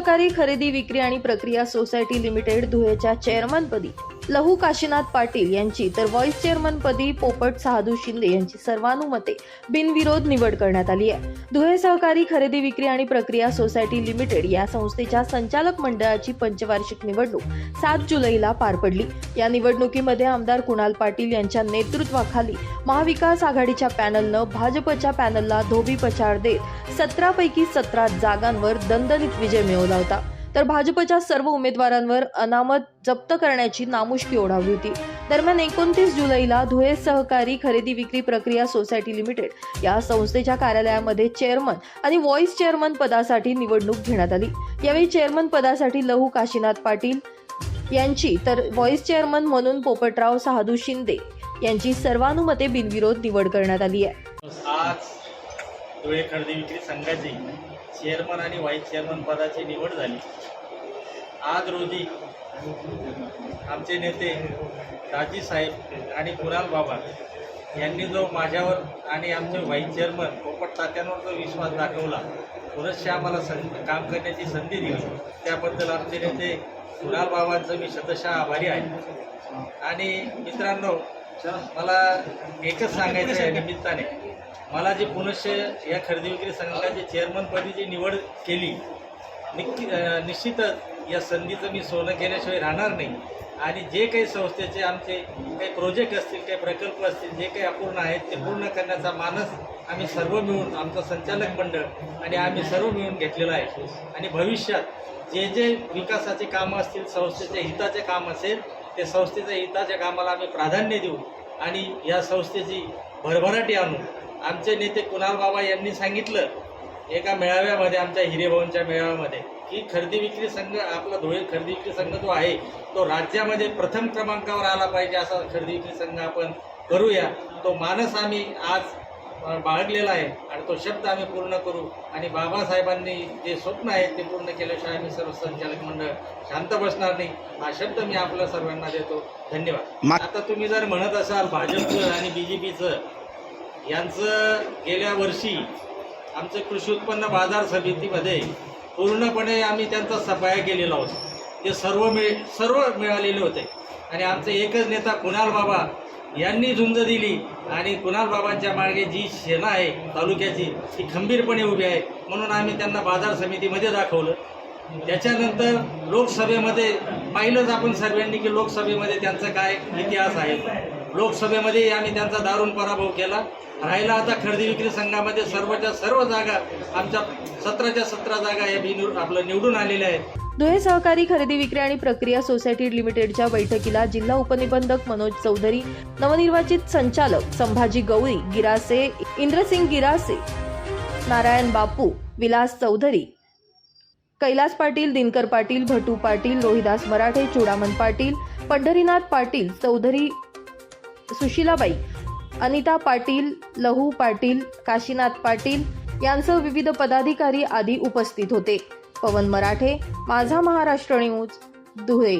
सहकारी खरेदी विक्री आणि प्रक्रिया सोसायटी लिमिटेड धुळेच्या चेअरमनपदी लहू काशीनाथ पाटील यांची तर व्हाईस चेअरमनपदी पोपट सहादू शिंदे यांची सर्वानुमते बिनविरोध निवड करण्यात आली आहे. धुळे सहकारी खरेदी विक्री आणि प्रक्रिया सोसायटी लिमिटेड या संस्थेच्या संचालक मंडळाची पंचवार्षिक निवडणूक सात जुलैला पार पडली. या निवडणुकीमध्ये आमदार कुणाल पाटील यांच्या नेतृत्वाखाली महाविकास आघाडीच्या पॅनलनं भाजपच्या पॅनलला धोबी पछाड देत सतरापैकी सतरा जागांवर दणदणीत विजय मिळवला होता. तर भाजपच्या सर्व उमेदवारांवर अनामत जप्त करण्याची नामुष्की ओढावली होती. दरम्यान एकोणतीस जुलैला धुळे सहकारी खरेदी विक्री प्रक्रिया सोसायटी लिमिटेड या संस्थेच्या कार्यालयामध्ये चेअरमन आणि व्हॉइस चेअरमन पदासाठी निवडणूक घेण्यात आली. यावेळी चेअरमन पदासाठी लहू काशीनाथ पाटील यांची तर व्हॉइस चेअरमन म्हणून पोपटराव साधू शिंदे यांची सर्वानुमते बिनविरोध निवड करण्यात आली आहे. आज धुळे खरेदी विक्री संघाची चेअरमन आणि व्हाईस चेअरमन पदाची निवड झाली. आज रोजी आमचे नेते राजी साहेब आणि कुणाल बाबा यांनी जो माझ्यावर आणि आमचे व्हाईस चेअरमन पोपट तात्यांवर जो विश्वास दाखवला पुनश्च आम्हाला सं काम करण्याची संधी दिली. त्याबद्दल आमचे नेते कुणाल बाबांचं मी शतशः आभारी आहे. आणि मित्रांनो मला एकच सांगायचं आहे निमित्ताने. मला जे पुनश्च या खरेदी विक्री संघाची चेअरमनपदी जी निवड केली निक्की निश्चितच या संधीचं मी सोनं केल्याशिवाय राहणार नाही. आणि जे काही संस्थेचे आमचे काही प्रोजेक्ट असतील काही प्रकल्प असतील जे काही अपूर्ण आहेत ते पूर्ण करण्याचा मानस आम्ही सर्व मिळून आमचं संचालक मंडळ आणि आम्ही सर्व मिळून घेतलेलं आहे. आणि भविष्यात जे जे विकासाचे कामं असतील संस्थेचे हिताचे काम असेल ते संस्थेच्या हिताच्या कामाला आम्ही प्राधान्य देऊ आणि या संस्थेची भरभराटी आणू. आमचे नेते कुणाल बाबा यांनी सांगितलं एका मेळाव्यामध्ये आमच्या हिरेभाऊंच्या मेळाव्यामध्ये की खरेदी विक्री संघ आपला धुळे खरेदी विक्री संघ जो आहे तो राज्यामध्ये प्रथम क्रमांकावर आला पाहिजे असा खरेदी विक्री संघ आपण करूया. तो मानस आम्ही आज बाळगलेला आहे आणि तो शब्द आम्ही पूर्ण करू. आणि बाबासाहेबांनी जे स्वप्न आहे ते पूर्ण केल्याशिवाय आम्ही सर्व संचालक मंडळ शांत बसणार नाही हा शब्द मी आपल्या सर्वांना देतो. धन्यवाद. आता तुम्ही जर म्हणत असाल भाजपचं आणि बी जे पीचं यांचं गेल्या वर्षी आमचं कृषी उत्पन्न बाजार समितीमध्ये पूर्णपणे आम्ही त्यांचा सफाया केलेला होता. ते सर्व मिळ सर्व मिळालेले होते. आणि आमचे एकच नेता कुणाल बाबा यांनी झुंज दिली आणि कुणाल बाबांच्या मागे जी सेना आहे तालुक्याची ती खंबीरपणे उभी आहे म्हणून आम्ही त्यांना बाजार समितीमध्ये दाखवलं. त्याच्यानंतर लोकसभेमध्ये पाहिलंच आपण सर्वांनी की लोकसभेमध्ये त्यांचा काय इतिहास आहे. लोकसभेमध्ये आम्ही त्यांचा दारुण पराभव केला. राहिला आता खरेदी विक्री संघामध्ये सर्वच्या सर्व जागा आमच्या सतराच्या सतरा जागा या आपलं निवडून आलेल्या आहेत. धुळे सहकारी खरेदी विक्री आणि प्रक्रिया सोसायटी लिमिटेडच्या बैठकीला जिल्हा उपनिबंधक मनोज चौधरी नवनिर्वाचित संचालक संभाजी गवळी गिरासे इंद्रसिंग गिरासे नारायण बापू विलास चौधरी कैलास पाटील दिनकर पाटील भटू पाटील रोहिदास मराठे चुडामन पाटील पंढरीनाथ पाटील चौधरी सुशीलाबाई अनिता पाटील लहू पाटील काशीनाथ पाटील यांसह विविध पदाधिकारी आदी उपस्थित होते. पवन मराठे माझा महाराष्ट्र न्यूज धुळे.